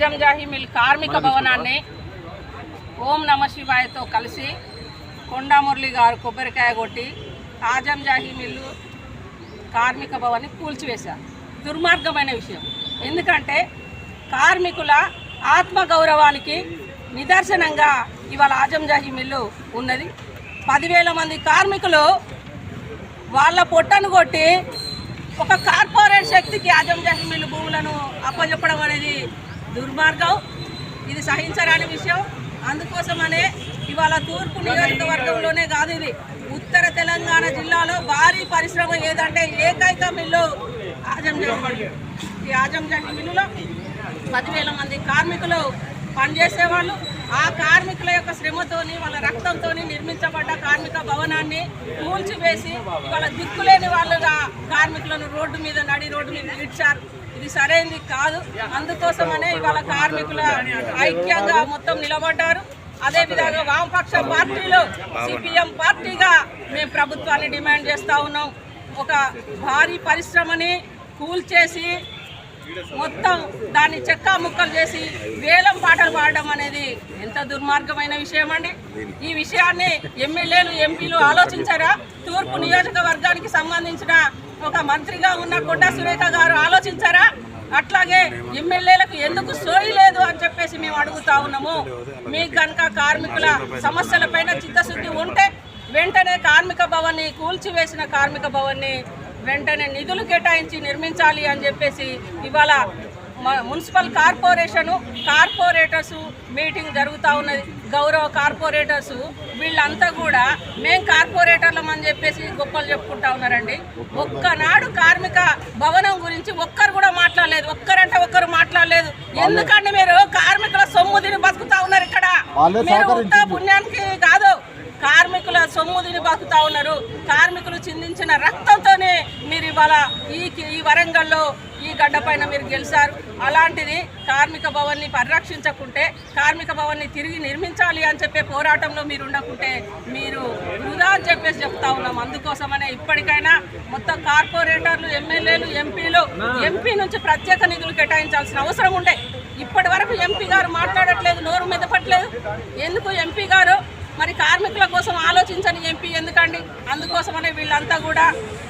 Azamjahi mill కార్మిక భవనాన్ని ఓం నమ శివాయతో కలిసి కొండా మురళి గారు కొబ్బరికాయ కొట్టి ఆజంజాహి మిల్లు కార్మిక భవన్ని కూల్చివేశారు. దుర్మార్గమైన విషయం. ఎందుకంటే కార్మికుల ఆత్మగౌరవానికి నిదర్శనంగా ఇవాళ ఆజంజాహి మిల్లు ఉన్నది. పదివేల మంది కార్మికులు వాళ్ళ పొట్టను కొట్టి ఒక కార్పొరేట్ శక్తికి ఆజంజాహి మిల్లు భూములను అప్పచెప్పడం అనేది దుర్మార్గం. ఇది సహించరాని విషయం. అందుకోసమనే ఇవాళ తూర్పు నియోజకవర్గంలోనే కాదు ఇది. ఉత్తర తెలంగాణ జిల్లాలో భారీ పరిశ్రమ ఏదంటే ఏకైక మిల్లు ఆజంజండి ఈ ఆజంజండి మిల్లులో పదివేల మంది కార్మికులు పనిచేసేవాళ్ళు. ఆ కార్మికుల యొక్క శ్రమతోని వాళ్ళ రక్తంతోని నిర్మించబడ్డ కార్మిక భవనాన్ని కూల్చివేసి వాళ్ళ దిక్కులేని వాళ్ళుగా కార్మికులను రోడ్డు మీద నడి రోడ్డు మీద ఇచ్చారు ఇది సరైనది కాదు. అందుకోసమనే ఇవాళ కార్మికుల ఐక్యంగా మొత్తం నిలబడ్డారు. అదేవిధంగా వామపక్ష పార్టీలు సిపిఎం పార్టీగా మేము ప్రభుత్వాన్ని డిమాండ్ చేస్తూ ఉన్నాం. ఒక భారీ పరిశ్రమని కూల్చేసి మొత్తం దాన్ని చెక్కా ముక్కలు చేసి వేలం పాటలు పాడడం అనేది ఎంత దుర్మార్గమైన విషయం అండి. ఈ విషయాన్ని ఎమ్మెల్యేలు ఎంపీలు ఆలోచించారా? తూర్పు నియోజకవర్గానికి సంబంధించిన ఒక మంత్రిగా ఉన్న కొండా సురేఖ గారు ఆలోచించారా? అట్లాగే ఎమ్మెల్యేలకు ఎందుకు సోయి లేదు అని చెప్పేసి మేము అడుగుతా ఉన్నాము. మీకు కనుక కార్మికుల సమస్యలపైన చిత్తశుద్ధి ఉంటే వెంటనే కార్మిక భవన్ని కూల్చివేసిన కార్మిక భవన్ని వెంటనే నిధులు కేటాయించి నిర్మించాలి అని చెప్పేసి ఇవాళ మున్సిపల్ కార్పొరేషను కార్పొరేటర్స్ మీటింగ్ జరుగుతూ ఉన్నది. గౌరవ కార్పొరేటర్స్ వీళ్ళంతా కూడా మేం కార్పొరేటర్లం అని చెప్పేసి గొప్పలు చెప్పుకుంటా ఉన్నారండి. ఒక్కనాడు కార్మిక భవనం గురించి ఒక్కరు కూడా మాట్లాడలేదు. ఒక్కరంటే ఒక్కరు మాట్లాడలేదు. ఎందుకంటే మీరు కార్మికుల సొమ్ము తిని బతుకుతా ఉన్నారు ఇక్కడ. మీరు. పుణ్యానికి సొమ్ము తిని బతుకుతా ఉన్నారు. కార్మికులు చిందించిన రక్తంతోనే మీరు ఇవాళ ఈ ఈ వరంగల్లో ఈ గడ్డ పైన మీరు గెలిచారు. అలాంటిది కార్మిక భవన్ని పరిరక్షించకుంటే కార్మిక భవన్ని తిరిగి నిర్మించాలి అని చెప్పే పోరాటంలో మీరు ఉండకుంటే మీరు వృధా అని చెప్పేసి చెప్తా ఉన్నాం. అందుకోసమనే ఇప్పటికైనా మొత్తం కార్పొరేటర్లు ఎమ్మెల్యేలు ఎంపీలు ఎంపీ నుంచి ప్రత్యేక నిధులు కేటాయించాల్సిన అవసరం ఉండే. ఇప్పటి వరకు ఎంపీ గారు మాట్లాడట్లేదు నోరు మెదపట్లేదు. ఎందుకు ఎంపీ గారు మరి కార్మికుల కోసం ఆలోచించని ఎంపీ ఎందుకండి? అందుకోసమనే వీళ్ళంతా కూడా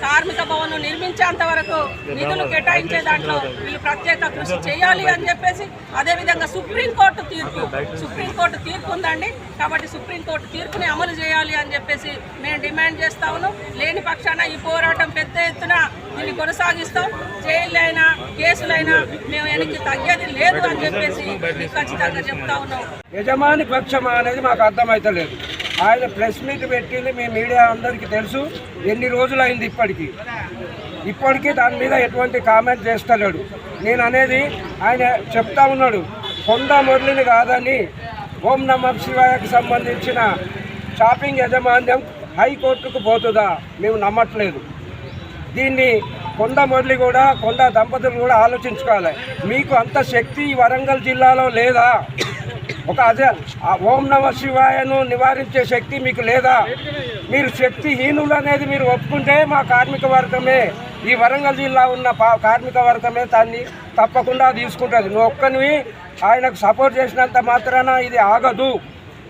కార్మిక భవన్ నిర్మించేంత వరకు నిధులు కేటాయించే దాంట్లో వీళ్ళు ప్రత్యేక కృషి చేయాలి అని చెప్పేసి అదేవిధంగా సుప్రీంకోర్టు తీర్పు సుప్రీంకోర్టు తీర్పు ఉందండి. కాబట్టి సుప్రీంకోర్టు తీర్పుని అమలు చేయాలి అని చెప్పేసి మేము డిమాండ్ చేస్తా ఉన్నాం. లేని పక్షాన ఈ పోరాటం పెద్ద ఎత్తున దీన్ని కొనసాగిస్తాం. జైళ్ళైనా కేసులైనా మేము వెనక్కి తగ్గేది లేదు అని చెప్పేసి ఖచ్చితంగా చెప్తా ఉన్నాం. యజమాని పక్షమా అనేది మాకు అర్థమవుతలేదు ఆయన ప్రెస్ మీట్ పెట్టింది మీ మీడియా అందరికీ తెలుసు. ఎన్ని రోజులు అయింది ఇప్పటికీ? ఇప్పటికీ దాని మీద ఎటువంటి కామెంట్ చేస్తలేడు. నేను అనేది ఆయన చెప్తా ఉన్నాడు. కొండ మురళిని కాదని ఓం నమ శివాయకు సంబంధించిన షాపింగ్ యాజమాన్యం హైకోర్టుకు పోతుందా? మేము నమ్మట్లేదు. దీన్ని కొండ మురళి కూడా కొండ దంపతులు కూడా ఆలోచించుకోవాలి. మీకు అంత శక్తి ఈ వరంగల్ జిల్లాలో లేదా? ఒక అదే ఓం నమ శివాయను నివారించే శక్తి మీకు లేదా? మీరు శక్తిహీనులు అనేది మీరు ఒప్పుకుంటే మా కార్మిక వర్గమే ఈ వరంగల్ జిల్లా ఉన్న పా- కార్మిక వర్గమే దాన్ని తప్పకుండా తీసుకుంటుంది. నువ్వు ఒక్కనివి ఆయనకు సపోర్ట్ చేసినంత మాత్రాన ఇది ఆగదు.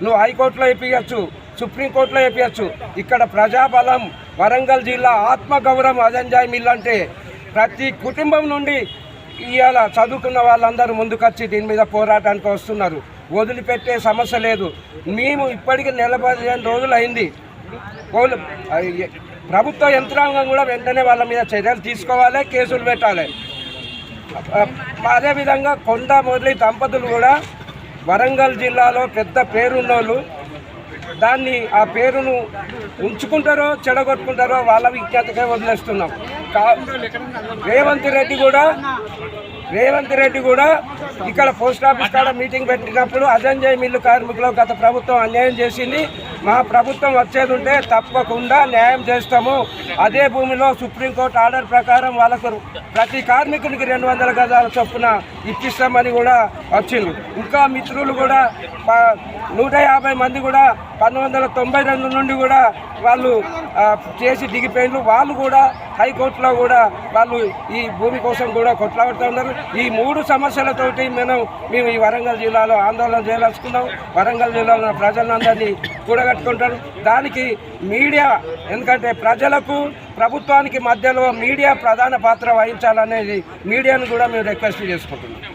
నువ్వు హైకోర్టులో ఇప్పించచ్చు సుప్రీంకోర్టులో చెప్పచ్చు ఇక్కడ ప్రజాబలం వరంగల్ జిల్లా ఆత్మగౌరవం అజంజాయ్ మిల్ అంటే ప్రతి కుటుంబం నుండి ఇవాళ చదువుకున్న వాళ్ళందరూ ముందుకొచ్చి దీని మీద పోరాటానికి వస్తున్నారు. వదిలిపెట్టే సమస్య లేదు. మేము ఇప్పటికి నెల పదిహేను రోజులు అయింది. ప్రభుత్వ యంత్రాంగం కూడా వెంటనే వాళ్ళ మీద చర్యలు తీసుకోవాలి కేసులు పెట్టాలి. అదేవిధంగా కొండ మురళి దంపతులు కూడా వరంగల్ జిల్లాలో పెద్ద పేరున్నోళ్ళు. దాన్ని ఆ పేరును ఉంచుకుంటారో చెడగొట్టుకుంటారో వాళ్ళ విజ్ఞతకే వదిలేస్తున్నాం. కా- రేవంత్ రెడ్డి కూడా రేవంత్ రెడ్డి కూడా ఇక్కడ పోస్ట్ ఆఫీస్ కాడ మీటింగ్ పెట్టినప్పుడు అజంజయ్ మిల్లు కార్మికులకు గత ప్రభుత్వం అన్యాయం చేసింది. మా ప్రభుత్వం వచ్చేది ఉంటే తప్పకుండా న్యాయం చేస్తాము. అదే భూమిలో సుప్రీంకోర్టు ఆర్డర్ ప్రకారం వాళ్ళకు ప్రతి కార్మికునికి రెండు వందల గజాల చొప్పున ఇప్పిస్తామని కూడా వచ్చింది. ఇంకా మిత్రులు కూడా నూట యాభై మంది కూడా పంతొమ్మిది వందల తొంభై రెండు నుండి కూడా వాళ్ళు చేసి దిగిపోయిన వాళ్ళు కూడా హైకోర్టులో కూడా వాళ్ళు ఈ భూమి కోసం కూడా కొట్లాడుతున్నారు ఈ మూడు సమస్యలతోటి మనం మేము ఈ వరంగల్ జిల్లాలో ఆందోళన చేయదలుచుకున్నాం. వరంగల్ జిల్లాలో ప్రజలందరినీ కూడా కట్టుకుంటారు దానికి మీడియా ఎందుకంటే ప్రజలకు ప్రభుత్వానికి మధ్యలో మీడియా ప్రధాన పాత్ర వహించాలనేది మీడియాను కూడా మేము రిక్వెస్ట్ చేసుకుంటున్నాం.